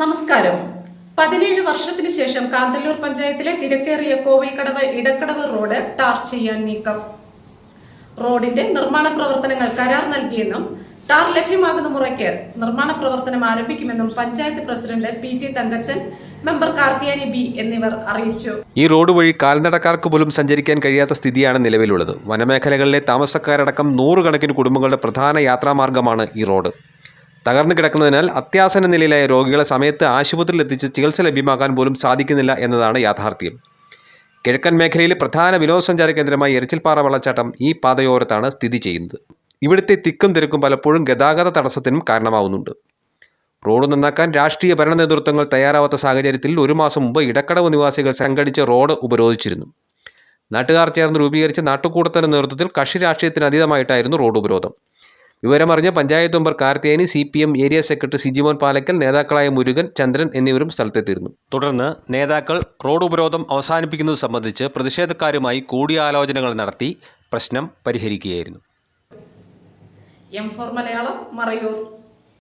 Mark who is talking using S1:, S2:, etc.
S1: നമസ്കാരം. പതിനേഴ് വർഷത്തിന് ശേഷം കാന്തല്ലൂർ പഞ്ചായത്തിലെ തിരക്കേറിയ കോവിൽക്കടവ് ഇടക്കടവ് റോഡ് ടാർ ചെയ്യാൻ നീക്കം. റോഡിന്റെ നിർമ്മാണ പ്രവർത്തനങ്ങൾ കരാർ നൽകിയെന്നും ടാർ ലഭ്യമാകുന്ന മുറയ്ക്ക് നിർമ്മാണ പ്രവർത്തനം ആരംഭിക്കുമെന്നും panchayat president P T Thankachan member Karthiyani B എന്നിവർ അറിയിച്ചു.
S2: ഈ റോഡ് വഴി കാൽനടക്കാർക്ക് പോലും സഞ്ചരിക്കാൻ കഴിയാത്ത സ്ഥിതിയാണ് നിലവിലുള്ളത്. വനമേഖലകളിലെ താമസക്കാരടക്കം നൂറുകണക്കിന് കുടുംബങ്ങളുടെ പ്രധാന യാത്രാമാർഗമാണ് ഈ റോഡ്. തകർന്നു കിടക്കുന്നതിനാൽ അത്യാസന നിലയിലായ രോഗികളെ സമയത്ത് ആശുപത്രിയിൽ എത്തിച്ച് ചികിത്സ ലഭ്യമാക്കാൻ പോലും സാധിക്കുന്നില്ല എന്നതാണ് യാഥാർത്ഥ്യം. കിഴക്കൻ മേഖലയിലെ പ്രധാന വിനോദസഞ്ചാര കേന്ദ്രമായ എരിച്ചിൽപ്പാറ വെള്ളച്ചാട്ടം ഈ പാതയോരത്താണ് സ്ഥിതി ചെയ്യുന്നത്. ഇവിടുത്തെ തിക്കും തിരക്കും പലപ്പോഴും ഗതാഗത തടസ്സത്തിനും കാരണമാവുന്നുണ്ട്. റോഡ് നന്നാക്കാൻ രാഷ്ട്രീയ ഭരണ നേതൃത്വങ്ങൾ തയ്യാറാവാത്ത സാഹചര്യത്തിൽ ഒരു മാസം മുമ്പ് ഇടക്കടവ് നിവാസികൾ സംഘടിച്ച് റോഡ് ഉപരോധിച്ചിരുന്നു. നാട്ടുകാർ ചേർന്ന് രൂപീകരിച്ച നാട്ടുകൂടത്തിന്റെ നേതൃത്വത്തിൽ കക്ഷി രാഷ്ട്രീയത്തിന് അതീതമായിട്ടായിരുന്നു റോഡ് ഉപരോധം. വിവരമറിഞ്ഞ panchayat member Karthiyani C P M area secretary Sijimon Palakkal നേതാക്കളായ മുരുകൻ ചന്ദ്രൻ എന്നിവരും സ്ഥലത്തെത്തിയിരുന്നു. തുടർന്ന് നേതാക്കൾ റോഡ് ഉപരോധം അവസാനിപ്പിക്കുന്നത് സംബന്ധിച്ച് പ്രതിഷേധക്കാരുമായി കൂടിയാലോചനകൾ നടത്തി പ്രശ്നം പരിഹരിക്കുകയായിരുന്നു.
S1: M four Malayalam Marayoor.